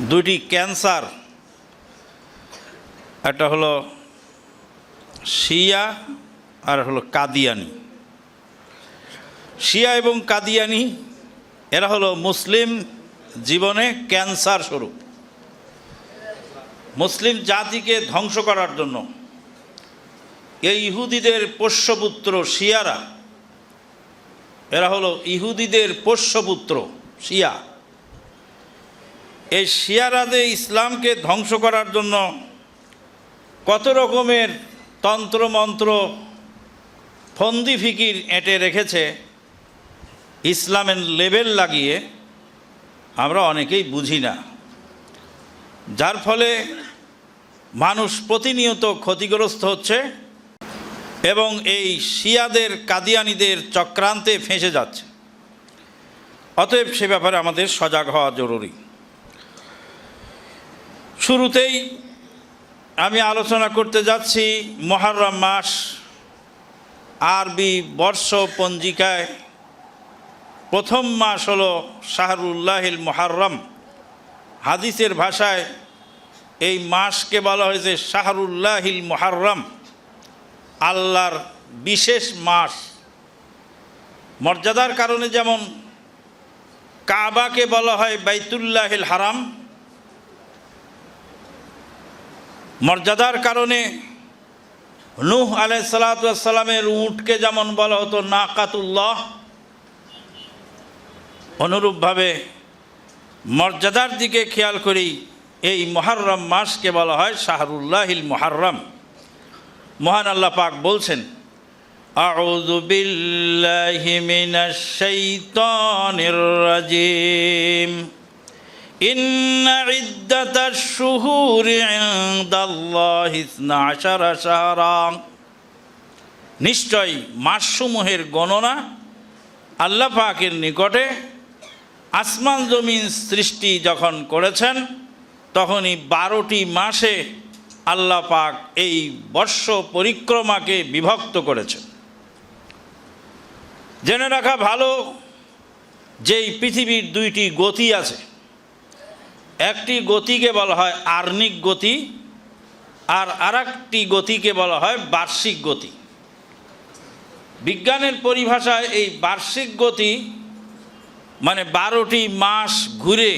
দুটি ক্যান্সার। একটা হলো শিয়া, আর হলো কাদিয়ানি। শিয়া এবং কাদিয়ানি, এরা হলো মুসলিম জীবনে ক্যান্সার স্বরূপ। মুসলিম জাতিকে ধ্বংস করার জন্য এই ইহুদিদের পোষ্যপুত্র শিয়ারা, এরা হলো ইহুদিদের পোষ্যপুত্র শিয়া। এই শিয়ারাদে ইসলামকে ধ্বংস করার জন্য কত রকমের তন্ত্রমন্ত্র ফন্দি ফিকির এঁটে রেখেছে, ইসলামের লেবেল লাগিয়ে আমরা অনেকেই বুঝি না। যার ফলে মানুষ প্রতিনিয়ত ক্ষতিগ্রস্ত হচ্ছে এবং এই শিয়াদের কাদিয়ানিদের চক্রান্তে ফেঁসে যাচ্ছে। অতএব সে ব্যাপারে আমাদের সজাগ হওয়া জরুরি। শুরুতেই আমি আলোচনা করতে যাচ্ছি মহারম মাস, আরবি বর্ষ পঞ্জিকায় প্রথম মাস হল শাহরুল্লাহিল মহারম। হাদিসের ভাষায় এই মাসকে বলা হয়েছে শাহরুল্লাহিল মহারম। আল্লাহর বিশেষ মাস। মর্যাদার কারণে যেমন কাবাকে বলা হয় বাইতুল্লাহিল হারাম মর্যাদার কারণে নূহ আলাই সালাতামের উঁটকে যেমন বলা হতো নাকাতুল্লাহ, অনুরূপভাবে মর্যাদার দিকে খেয়াল করি এই মহারম মাসকে বলা হয় শাহরুল্লাহিল মহারম মহান আল্লাহ পাক বলছেন, আউযু বিল্লাহি মিনাশ শাইতানির রাজিম। إن عدة الشهور عند الله اثنا عشر شهرا নিশ্চয় মাসসমূহের গণনা আল্লাহ পাকের নিকটে আসমান জমিন সৃষ্টি যখন করেছেন তখনই বারোটি মাসে আল্লাহ পাক এই বর্ষ পরিক্রমাকে বিভক্ত করেছেন জেনে রাখা ভালো যেই পৃথিবীর দুইটি গতি আছে একটি গতিকে বলা হয় আর্নিক গতি আর আরেকটি গতিকে বলা হয় বার্ষিক গতি। বিজ্ঞানের পরিভাষায় এই বার্ষিক গতি মানে বারোটি মাস ঘুরে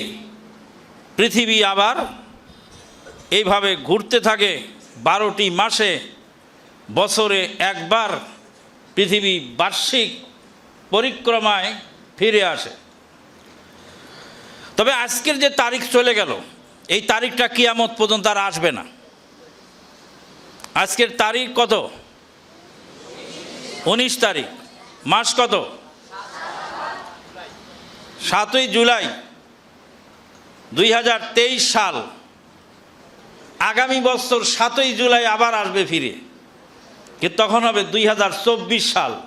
পৃথিবী আবার এইভাবে ঘুরতে থাকে, বারোটি মাসে বছরে একবার পৃথিবী বার্ষিক পরিক্রমায় ফিরে আসে। তবে আজকের যে তারিখ চলে গেল, এই তারিখটা কিয়ামত পর্যন্ত আর আসবে না। আজকের তারিখ কত? উনিশ তারিখ। মাস কত? সাতই জুলাই দুই হাজার তেইশ সাল। আগামী বছর সাতই জুলাই আবার আসবে ফিরে। কিন্তু তখন হবে? দুই হাজার চব্বিশ সাল।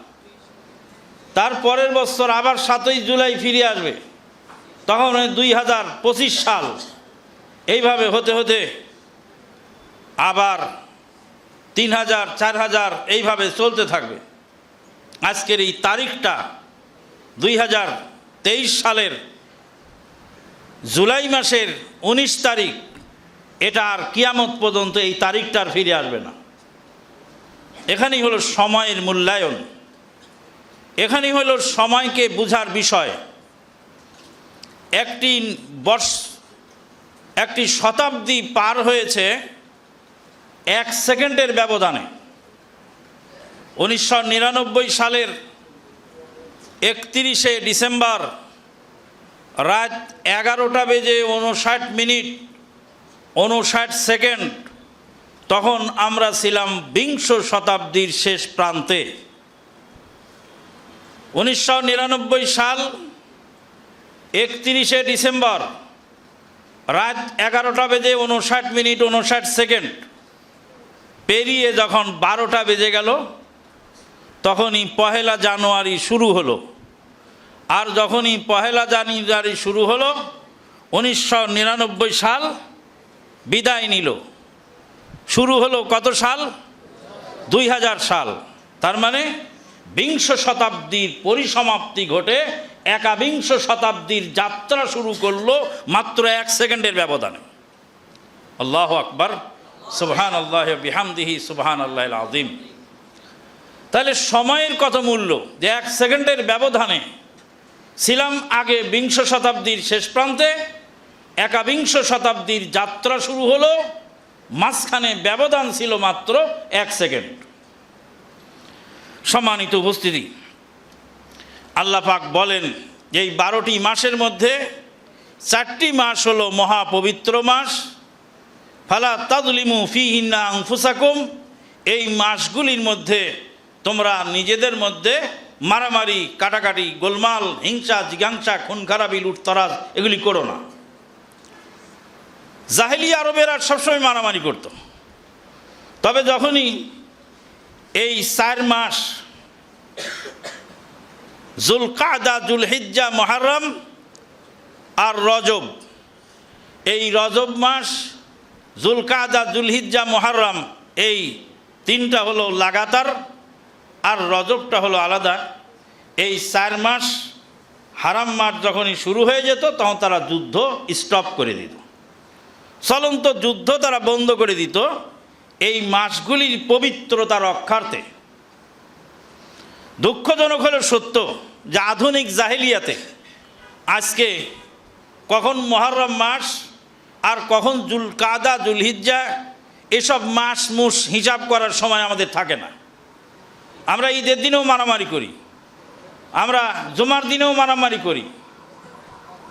তার পরের বছর আবার সাতই জুলাই ফিরে আসবে। তখন দুই হাজার পঁচিশ সাল এইভাবে হতে হতে আবার তিন হাজার, চার হাজার এইভাবে চলতে থাকবে। আজকের এই তারিখটা দুই হাজার তেইশ সালের জুলাই মাসের উনিশ তারিখ, এটা আর কিয়ামত পর্যন্ত এই তারিখটা আর ফিরে আসবে না। এখানেই হলো সময়ের মূল্যায়ন। এখানেই হলো সময়কে বুঝার বিষয়। একটি বর্ষ, একটি শতাব্দী পার হয়েছে এক সেকেন্ডের ব্যবধানে। উনিশশো নিরানব্বই সালের একত্রিশে ডিসেম্বর রাত এগারোটা বেজে উনষাট মিনিট, উনষাট সেকেন্ড, তখন আমরা ছিলাম বিংশ শতাব্দীর শেষ প্রান্তে। উনিশশো নিরানব্বই সাল একত্রিশে ডিসেম্বর রাত এগারোটা বেজে উনষাট মিনিট, উনষাট সেকেন্ড। পেরিয়ে যখন বারোটা বেজে গেল, তখনই পহেলা জানুয়ারি শুরু হলো। আর যখনই পহেলা জানুয়ারি শুরু হলো, উনিশশো নিরানব্বই সাল বিদায় নিল। শুরু হলো কত সাল? দুই হাজার সাল। তার মানে বিংশ শতাব্দীর পরিসমাপ্তি ঘটে একাবিংশ শতাব্দীর যাত্রা শুরু করল মাত্র এক সেকেন্ডের ব্যবধানে। আল্লাহ আকবর। সুবহান আল্লাহ বিহামদিহি সুবহান আল্লাহ আজিম তাহলে সময়ের কত মূল্য? যে এক সেকেন্ডের ব্যবধানে ছিলাম আগে বিংশ শতাব্দীর শেষ প্রান্তে, একাবিংশ শতাব্দীর যাত্রা শুরু হলো, মাঝখানে ব্যবধান ছিল মাত্র এক সেকেন্ড। সম্মানিত উপস্থিতি আল্লাহ পাক বলেন যে এই বারোটি মাসের মধ্যে চারটি মাস হলো মহাপবিত্র মাস। ফালা তাদলিমু ফিহিন্না আংফুসাকুম এই মাসগুলির মধ্যে তোমরা নিজেদের মধ্যে মারামারি, কাটাকাটি, গোলমাল, হিংসা জিজ্ঞাংসা খুন খারাপি লুটতরাজ এগুলি করো না। জাহেলি আরবেরা সবসময় মারামারি করত। তবে যখনই এই চার মাস জুলকাদা, জুলহিজ্জা, মহারম আর রজব। এই রজব মাস, জুলকাদা, জুলহিজ্জা, মহারম, এই তিনটা হলো লাগাতার আর রজবটা হলো আলাদা। এই চার মাস হারাম মাস যখনই শুরু হয়ে যেত, তখন তারা যুদ্ধ স্টপ করে দিত। চলন্ত যুদ্ধ তারা বন্ধ করে দিত। এই মাসগুলির পবিত্রতা রক্ষার্থে দুঃখজনক হলো সত্য যে আধুনিক জাহেলিয়াতে আজকে কখন মহরম মাস আর কখন জুল কাদা জুলহিজ্জা, এসব মাস মুস হিসাব করার সময় আমাদের থাকে না। আমরা ঈদের দিনেও মারামারি করি, আমরা জুমার দিনেও মারামারি করি,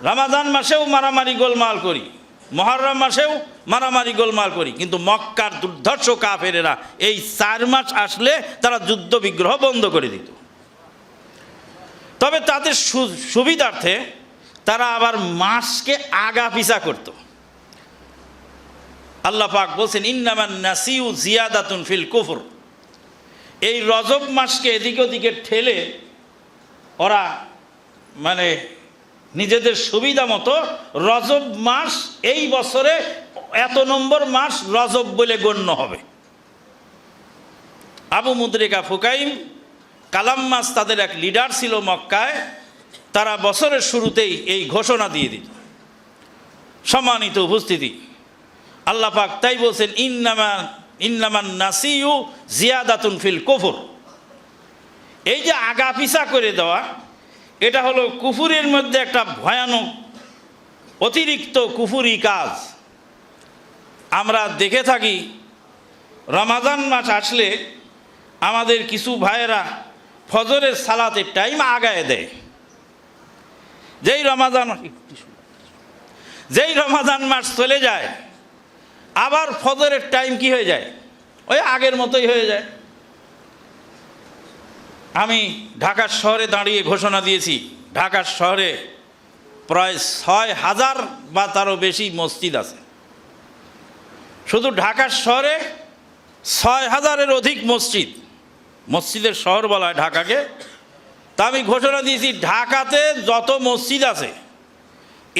রামাদান মাসেও মারামারি গোলমাল করি। মহরম মাসেও মারামারি গোলমাল করি, কিন্তু মক্কার দুর্ধর্ষ কাফেরেরা এই চার মাস আসলে তারা যুদ্ধ বিগ্রহ বন্ধ করে দিত। তবে তাদের সুবিধার্থে তারা আবার মাসকে আগা পিছা করত। আল্লাহ পাক বলছেন, ইন্নামান নাসিউ জিয়াদাতুন ফিল কুফর। এই রজব মাসকে এদিক ওদিকে ঠেলে ওরা মানে নিজেদের সুবিধা মতো রজব মাস এই বছরে এত নম্বর মাস রজব বলে গণ্য হবে। আবু মুদ্রিকা ফুকাইম কালাম মাস তাদের এক লিডার ছিল মক্কায়, তারা বছরের শুরুতেই এই ঘোষণা দিয়ে দিত। সম্মানিত উপস্থিতি, আল্লাহ পাক তাই বলছেন, ইন্নামা, ইন্নামান নাসিউ জিয়াদাতুন ফিল কফর। এই যে আগা পিছা করে দেওয়া এটা হলো কুফুরের মধ্যে একটা ভয়ানক, অতিরিক্ত কুফুরি কাজ। আমরা দেখে থাকি, রমাজান মাস আসলে আমাদের কিছু ভাইয়েরা ফজরের সালাতের টাইম আগায় দেয়। যেই রমাজান যেই রমাজান মাস চলে যায়, আবার ফজরের টাইম কি হয়ে যায়? ওই আগের মতোই হয়ে যায়। আমি ঢাকার শহরে দাঁড়িয়ে ঘোষণা দিয়েছি, ঢাকার শহরে প্রায় ছয় হাজার বা তারও বেশি মসজিদ আছে। শুধু ঢাকার শহরে ছয় হাজারের অধিক মসজিদ, মসজিদের শহর বলা হয় ঢাকাকে। তা আমি ঘোষণা দিয়েছি, ঢাকাতে যত মসজিদ আছে,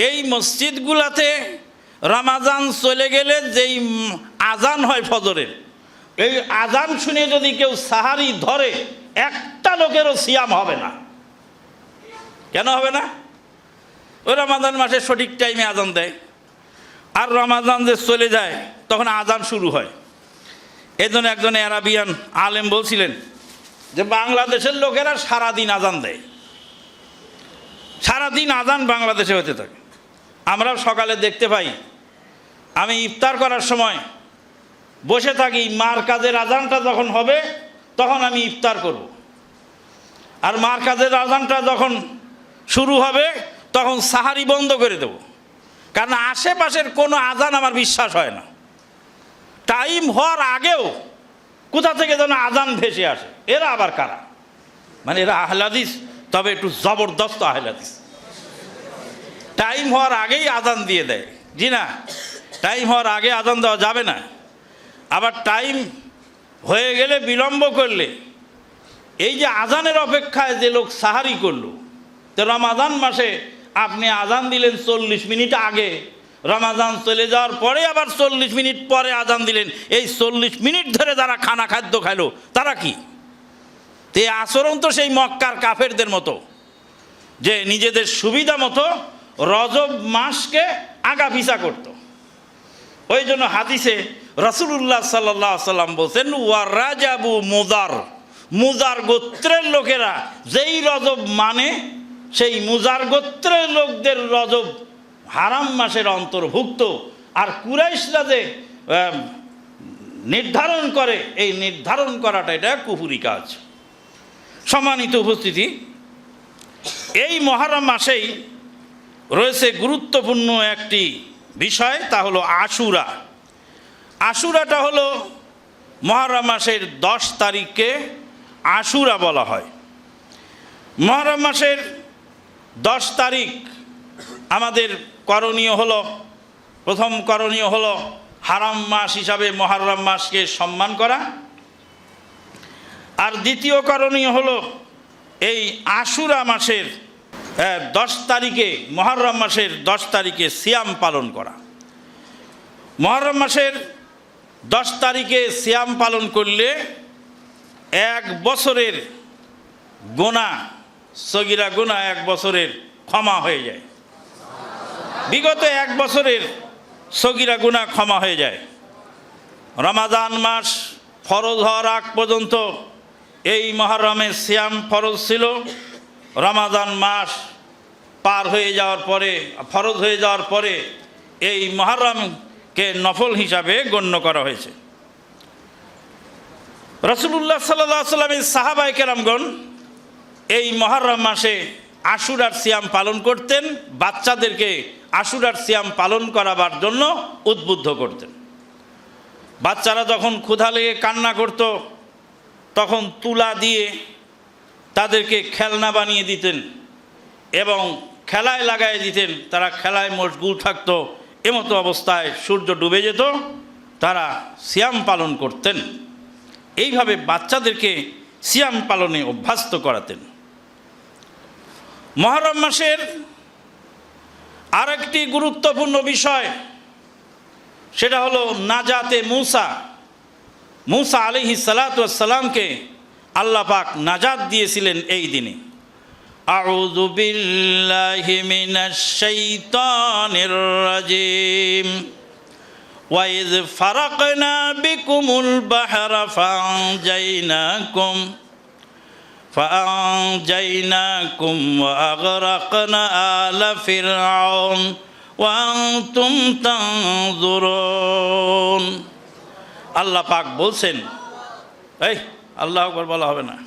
এই মসজিদগুলাতে রামাজান চলে গেলে যেই আজান হয় ফজরের, এই আজান শুনে যদি কেউ সাহারি ধরে একটা লোকেরও সিয়াম হবে না। কেন হবে না? ওই রমাজান মাসে সঠিক টাইমে আজান দেয়। আর রমাজান যে চলে যায়, তখন আজান শুরু হয়। এই জন্য একজন অ্যারাবিয়ান আলেম বলছিলেন যে, বাংলাদেশের লোকেরা সারাদিন আজান দেয়। সারাদিন আজান বাংলাদেশে হতে থাকে। আমরাও সকালে দেখতে পাই, আমি ইফতার করার সময় বসে থাকি, মার কাজের আজানটা যখন হবে তখন আমি ইফতার করব। আর মার কাজের আজানটা যখন শুরু হবে, তখন সাহারি বন্ধ করে দেব। কারণ আশেপাশের কোনো আজান আমার বিশ্বাস হয় না। টাইম হওয়ার আগেও কোথা থেকে যেন আজান ভেসে আসে, এরা আবার কারা? মানে এরা আহলাদিস, তবে একটু জবরদস্ত আহলাদিস। টাইম হওয়ার আগেই আজান দিয়ে দেয়। জি না, টাইম হওয়ার আগে আজান দেওয়া যাবে না। আবার টাইম হয়ে গেলে বিলম্ব করলে, এই যে আজানের অপেক্ষায় যে লোক সাহারি করল, তো রমাজান মাসে আপনি আজান দিলেন চল্লিশ মিনিট আগে, রমাজান চলে যাওয়ার পরে আবার চল্লিশ মিনিট পরে আজান দিলেন, এই চল্লিশ মিনিট ধরে যারা খানা খাদ্য খাইলো, তারা কি? তে আচরণ তো সেই মক্কার কাফেরদের মতো, যে নিজেদের সুবিধা মতো রজব মাসকে আগা পিছা করত। ওই জন্য হাদিসে রসুল্লাহ সাল্লাহ সাল্লাম বলছেন ওয়ার রাজাবু মুদার মুজার গোত্রের লোকেরা, যেই রজব মানে সেই মুজার গোত্রের লোকদের রজব হারাম মাসের অন্তর্ভুক্ত। আর কুরাইশরা যে নির্ধারণ করে, এই নির্ধারণ করাটা এটা কুহুরি কাজ। সম্মানিত উপস্থিতি, এই মহারম মাসেই রয়েছে গুরুত্বপূর্ণ একটি বিষয় তা হলো আশুরা। আশুরাটা হলো মহারম মাসের দশ তারিখকে আশুরা বলা হয়। মহারম মাসের দশ তারিখ আমাদের করণীয় হলো, প্রথম করণীয় হলো হারাম মাস হিসাবে মহারম মাসকে সম্মান করা। আর দ্বিতীয় করণীয় হলো এই আশুরা মাসের দশ তারিখে, মহরম মাসের দশ তারিখে সিয়াম পালন করা। মহরম মাসের দশ তারিখে সিয়াম পালন করলে এক বছরের গোনা, সগিরা গোনা এক বছরের ক্ষমা হয়ে যায়। বিগত এক বছরের সগিরা গুণা ক্ষমা হয়ে যায়। রমাদান মাস ফরজ হওয়ার আগ পর্যন্ত এই মহরমে সিয়াম ফরজ ছিল। রমাদান মাস পার হয়ে যাওয়ার পরে, ফরজ হয়ে যাওয়ার পরে এই মহরমকে নফল হিসাবে গণ্য করা হয়েছে। রসুল্লাহ সাল্লাহ সাল্লামের সাহাবাই কেরামগণ এই মহরম মাসে আশুরার সিয়াম পালন করতেন, বাচ্চাদেরকে আশুরার সিয়াম পালন করাবার জন্য উদ্বুদ্ধ করতেন। বাচ্চারা যখন ক্ষুধা লেগে কান্না করত, তখন তুলা দিয়ে তাদেরকে খেলনা বানিয়ে দিতেন এবং খেলায় লাগাই দিতেন। তারা খেলায় মশগুল থাকতো। এমতো অবস্থায় সূর্য ডুবে যেত। তারা সিয়াম পালন করতেন। এইভাবে বাচ্চাদেরকে সিয়াম পালনে অভ্যস্ত করাতেন। মহরম মাসের আরেকটি গুরুত্বপূর্ণ বিষয়, সেটা হলো নাজাতে মুসা। মূসা আলিহি সালাতামকে আল্লাহ পাক নাজাত দিয়েছিলেন এই দিনে আউযু বিল্লাহি মিনাশ শাইতানির রাজিম وإذ فرقنا بكم البحر فأنجيناكم فأنجيناكم وأغرقنا آل فرعون وأنتم تنظرون আল্লাহ পাক বলছেন এই আল্লাহ আকবর বলা হবে না।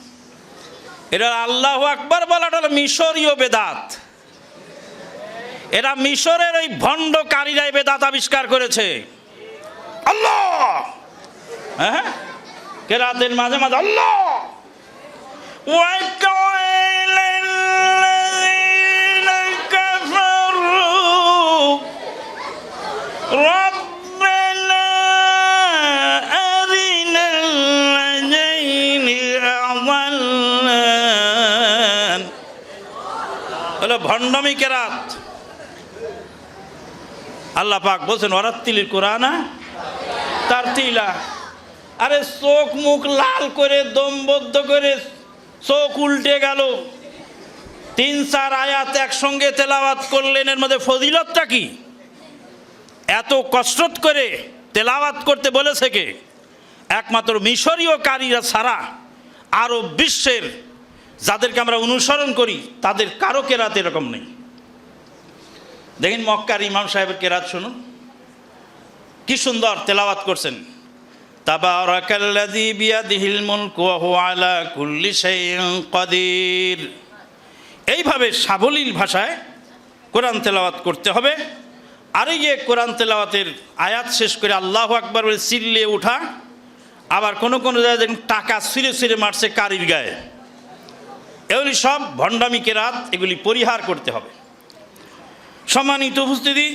এটা আল্লাহ আকবর বলাটা হলো মিশরীয় বেদাত। এরা মিশরের ওই ভণ্ডকারীরাই বেদাত আবিষ্কার করেছে। আল্লাহ! হ্যাঁ কেরাতের মাঝে মাঝে আল্লাহ! ভণ্ডমী কেরাত। আল্লাহ পাক বলছেন ওরাত্তিলির কোরআনা তার তিলা আরে চোখ মুখ লাল করে দমবদ্ধ করে চোখ উল্টে গেল। তিন চার আয়াত একসঙ্গে তেলাওয়াত করলেন, এর মধ্যে ফজিলতটা কি? এত কসরত করে তেলাওয়াত করতে বলেছে কে? একমাত্র মিশরীয় কারীরা ছাড়া আরও বিশ্বের যাদেরকে আমরা অনুসরণ করি, তাদের কারও কেরাত এরকম নেই। দেখেন মক্কার ইমাম সাহেবের কেরাত শুনুন। কি সুন্দর তেলাওয়াত করছেন। এইভাবে সাবলীল ভাষায় কোরআন তেলাওয়াত করতে হবে। আর এই যে কোরআন তেলাওয়াতের আয়াত শেষ করে আল্লাহ আকবার বলে চিল্লে ওঠা আবার কোনো কোনো জায়গায় দেখুন টাকা ছিঁড়ে ছিঁড়ে মারছে কারির গায়ে। এগুলি সব ভণ্ডামি, কেরাত, এগুলি পরিহার করতে হবে। সম্মানিত উপস্থিতি,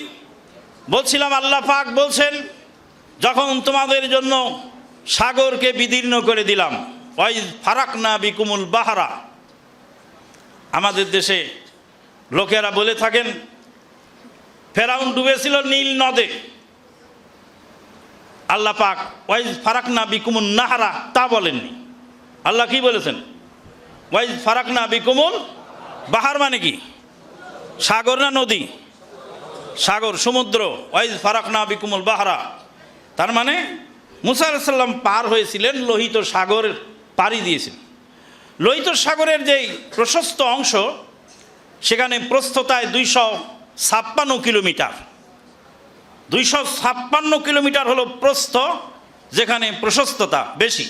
বলছিলাম আল্লাহ পাক বলছেন, যখন তোমাদের জন্য সাগরকে বিদীর্ণ করে দিলাম ওই ফারাক না বিকুমুল বাহারা, আমাদের দেশে লোকেরা বলে থাকেন, ফেরাউন ডুবেছিল নীল নদে। আল্লাহ পাক ওই ফারাক না বিকুমুল নাহারা তা বলেননি। আল্লাহ কি বলেছেন? ওয়াইজ ফারাক না বিকুমুল বাহার মানে কি? সাগর না নদী? সাগর, সমুদ্র, ওয়াইজ ফারাক না বিকুমুল বাহারা। তার মানে মুসা আলাইসাল্লাম পার হয়েছিলেন, লোহিত সাগর পাড়ি দিয়েছিলেন। লোহিত সাগরের যেই প্রশস্ত অংশ, সেখানে প্রস্থতায় দুইশো ছাপ্পান্ন কিলোমিটার। দুইশো ছাপ্পান্ন কিলোমিটার হলো প্রস্থ, যেখানে প্রশস্ততা বেশি।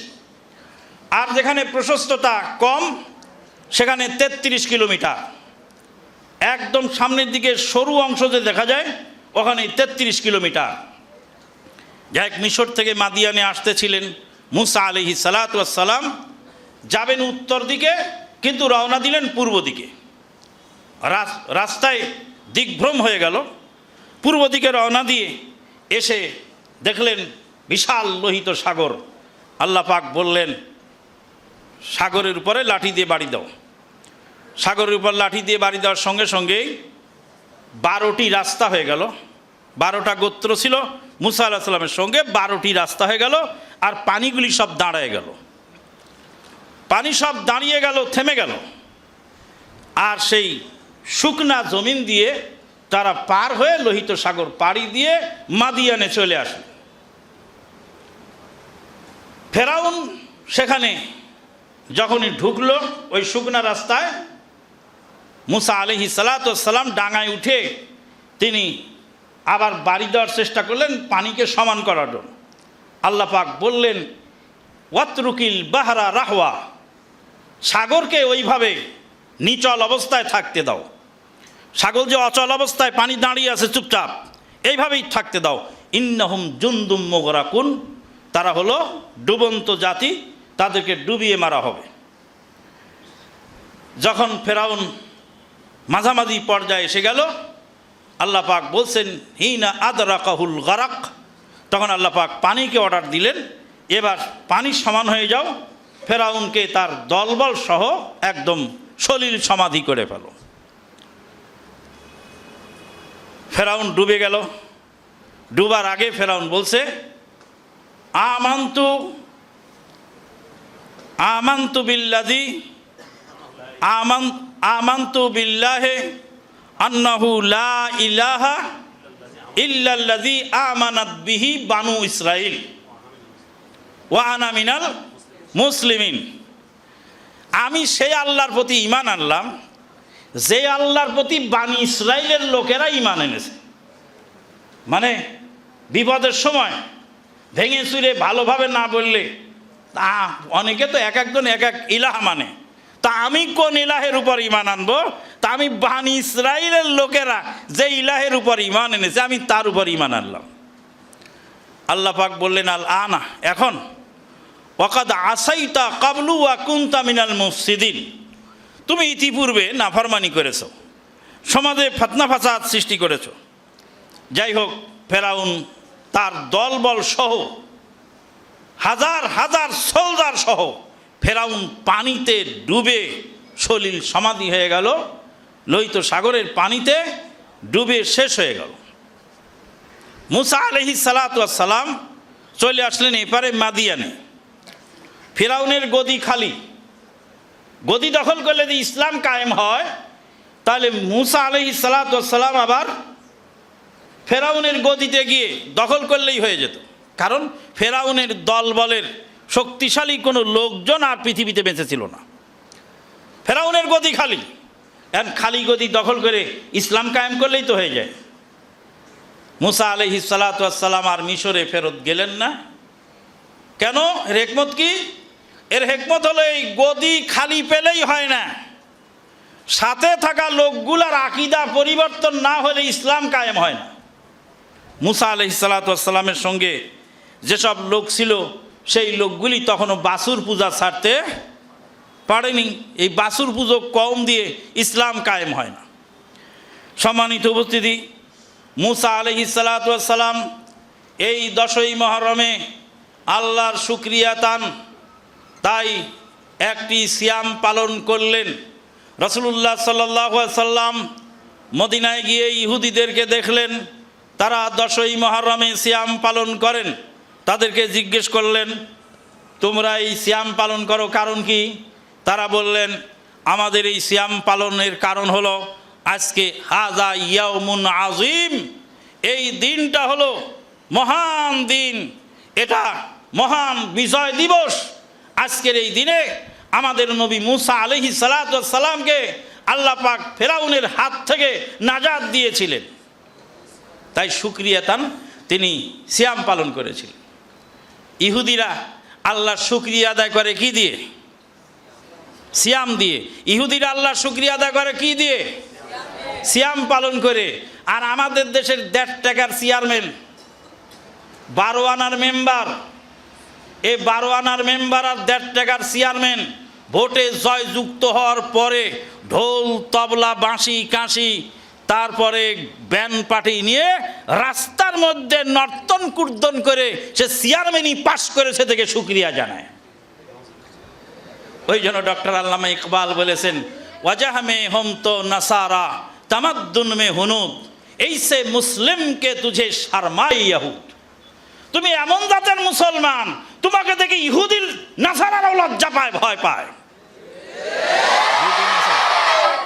আর যেখানে প্রশস্ততা কম সেখানে তেত্রিশ কিলোমিটার। একদম সামনের দিকে সরু অংশ যে দেখা যায় ওখানে তেত্রিশ কিলোমিটার। যাই হোক, মিশর থেকে মাদিয়ানে আসতেছিলেন মুসা আলহি সালাতাম যাবেন উত্তর দিকে কিন্তু রওনা দিলেন পূর্ব দিকে। রাস- রাস্তায় দিগ্ভ্রম হয়ে গেল। পূর্ব দিকে রওনা দিয়ে এসে দেখলেন বিশাল লোহিত সাগর। আল্লাহ পাক বললেন সাগরের উপরে লাঠি দিয়ে বাড়ি দাও। সাগরের উপর লাঠি দিয়ে বাড়ি দেওয়ার সঙ্গে সঙ্গেই বারোটি রাস্তা হয়ে গেল। বারোটা গোত্র ছিল, মুসা আল্লাহ সাল্লামের সঙ্গে বারোটি রাস্তা হয়ে গেল আর পানিগুলি সব দাঁড়ায় গেল। পানি সব দাঁড়িয়ে গেল, থেমে গেল। আর সেই শুকনা জমিন দিয়ে তারা পার হয়ে লোহিত সাগর পাড়ি দিয়ে মাদিয়ানে চলে আসে। ফেরাউন সেখানে যখনই ঢুকলো, ওই শুকনা রাস্তায় মুসা আলহি সালাতাম ডাঙায় উঠে তিনি আবার বাড়ি দেওয়ার চেষ্টা করলেন, পানিকে সমান করার জন্য। আল্লাহ পাক বললেন, ওয়াতরুকিল বাহারা রাহওয়া, সাগরকে ওইভাবে নিচল অবস্থায় থাকতে দাও। সাগর যে অচল অবস্থায় পানি দাঁড়িয়ে আছে চুপচাপ, এইভাবেই থাকতে দাও। ইন্নাহুম জুন্দুম মোগরাকুন, তারা হলো ডুবন্ত জাতি, তাদেরকে ডুবিয়ে মারা হবে। যখন ফেরাউন মাঝামাঝি পর্যায়ে এসে গেল। আল্লাহ পাক বলছেন, হিনা আদরাকাহুল গারাক। তখন আল্লাহ পাক পানিকে অর্ডার দিলেন। এবার পানি সমান হয়ে যাও। ফেরাউনকে তার দলবল সহ একদম সলিল সমাধি করে ফেলো। ফেরাউন ডুবে গেল। ডুবার আগে ফেরাউন বলছে, আমান্তু আমান্তু বিল্লাদি আমান আমান্তু বিল্লাহে আন্নাহু লা ইলাহা ইল্লাল্লাযী আমানাত বিহি বানু ইসরাইল ওয়া আনা মিনাল মুসলিমিন। আমি সেই আল্লাহর প্রতি ঈমান আনলাম, যে আল্লাহর প্রতি বানি ইসরাইলের লোকেরা ঈমান এনেছে। মানে বিপদের সময় ভেঙে চুরে ভালোভাবে না বললে, তা অনেকে তো এক একজন এক এক ইলাহা মানে। তা আমি কোন ইলাহের উপর ইমান আনব? তা আমি বানি ইসরায়েলের লোকেরা যে ইলাহের উপর ইমান এনেছে, আমি তার উপর ইমান আনলাম। আল্লাহ পাক বললেন, আল আনা, এখন। ওকাদ আসাইতা কাবলু ওয়া কুন্তা মিনাল মুফসিদিন। তুমি ইতিপূর্বে নাফরমানি করেছ। সমাজে ফাতনা ফাসাদ সৃষ্টি করেছ। যাই হোক, ফেরাউন তার দলবল সহ, হাজার হাজার সোলজার সহ ফেরাউন পানিতে ডুবে সলিল সমাধি হয়ে গেল, লোহিত সাগরের পানিতে ডুবে শেষ হয়ে গেল। মুসা আলহি সালাতাম চলে আসলেন এপারে মাদিয়ানে। ফেরাউনের গদি খালি। গদি দখল করলে যদি ইসলাম কায়েম হয়, তাহলে মুসা আলহি সালাতাম আবার ফেরাউনের গদিতে গিয়ে দখল করলেই হয়ে যেত। কারণ ফেরাউনের দলবলের শক্তিশালী কোনো লোকজন আর পৃথিবীতে বেঁচে ছিল না। ফেরাউনের গদি খালি। এখন খালি গদি দখল করে ইসলাম কায়েম করলেই তো হয়ে যায়। মুসা আলহি সালাতাম আর মিশরে ফেরত গেলেন না। কেন? হেকমত কি? এর হেকমত হলো এই গদি খালি পেলেই হয় না। সাথে থাকা লোকগুলার আকিদা পরিবর্তন না হলে ইসলাম কায়েম হয় না। মুসা আলহি সালাতামের সঙ্গে যেসব লোক ছিল সেই লোকগুলি তখনও বাসুর পূজা ছাড়তে পারেনি। এই বাসুর পুজো কম দিয়ে ইসলাম কায়েম হয় না। সম্মানিত উপস্থিতি, মুসা আলহি সালাতাম এই দশই মহরমে আল্লাহর শুক্রিয়া তান তাই একটি সিয়াম পালন করলেন। রসুল্লাহ সাল্লাহ সাল্লাম মদিনায় গিয়ে ইহুদিদেরকে দেখলেন, তারা দশই মহরমে সিয়াম পালন করেন। তাদেরকে জিজ্ঞেস করলেন, তোমরা এই সিয়াম পালন করো কারণ কি? তারা বললেন, আমাদের এই সিয়াম পালনের কারণ হলো, আজকে হাজা ইয়াউমুন আজিম এই দিনটা হলো মহান দিন। এটা মহান বিজয় দিবস। আজকের এই দিনে আমাদের নবী মুসা আলহি সালাতামকে আল্লাহ পাক ফেরাউনের হাত থেকে নাজাদ দিয়েছিলেন। তাই সুক্রিয়া তান সিয়াম পালন করেছিলেন। ইহুদিরা আল্লাহর শুক্রিয়া আদায় করে কি দিয়ে? সিয়াম দিয়ে। ইহুদিরা আল্লাহর শুক্রিয়া আদায় করে কি দিয়ে? সিয়াম পালন করে। আর আমাদের দেশের দেড় টাকার চেয়ারম্যান বারো আনার মেম্বার, এ বারো আনার মেম্বার আর দেড় টাকার চেয়ারম্যান ভোটে জয়যুক্ত হওয়ার পরে ঢোল, তবলা, বাঁশি, কাঁসি তারপরে ব্যান পার্টি নিয়ে রাস্তার মধ্যে নর্তন কুর্দন করে সে চেয়ারম্যানই পাশ করেছে থেকে সুক্রিয়া জানায়। ওই জন্য ডক্টর আল্লামা ইকবাল বলেছেন, ওয়াজাহ মে হম তো নাসারা, তামাদ্দুন মে হুনুদ, এই সে মুসলিমকে তুঝে শর্মাই ইয়াহুদ তুমি এমন জাতের মুসলমান, তোমাকে দেখে ইহুদির নাসারারাও লজ্জা পায়, ভয় পায়।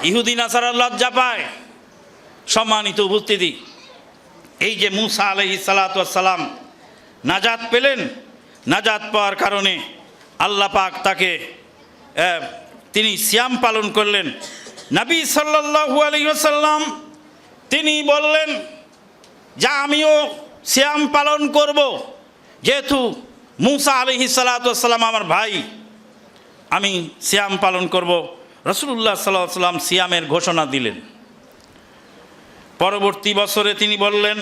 ইহুদি নাসারার লজ্জা পায়। সম্মানিত উপস্থিতি। এই যে মুসা আলহি সালাতাম নাজাত পেলেন, নাজাত পাওয়ার কারণে আল্লাহ পাক তাকে তিনি সিয়াম পালন করলেন। নবী সাল্লাহু আলহিসাল্লাম তিনি বললেন, যা আমিও সিয়াম পালন করব, যেহেতু মুসা আলহি সালাতাম আমার ভাই, আমি সিয়াম পালন করব। রসুল্লাহ সাল্লাহ সাল্লাম সিয়ামের ঘোষণা দিলেন। পরবর্তী বছরে তিনি বললেন,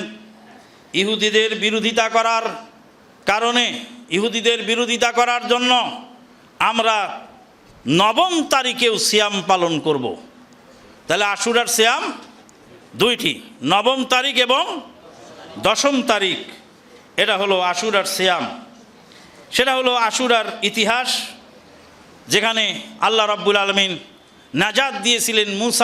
ইহুদিদের বিরোধিতা করার কারণে, ইহুদিদের বিরোধিতা করার জন্য আমরা নবম তারিখেও সিয়াম পালন করব। তাহলে আশুরার সিয়াম দুইটি, নবম তারিখ এবং দশম তারিখ এটা হলো আশুরার সিয়াম সেটা হলো আশুরার ইতিহাস, যেখানে আল্লাহ রাব্বুল আলমিন নাজাদ দিয়েছিলেন মুসা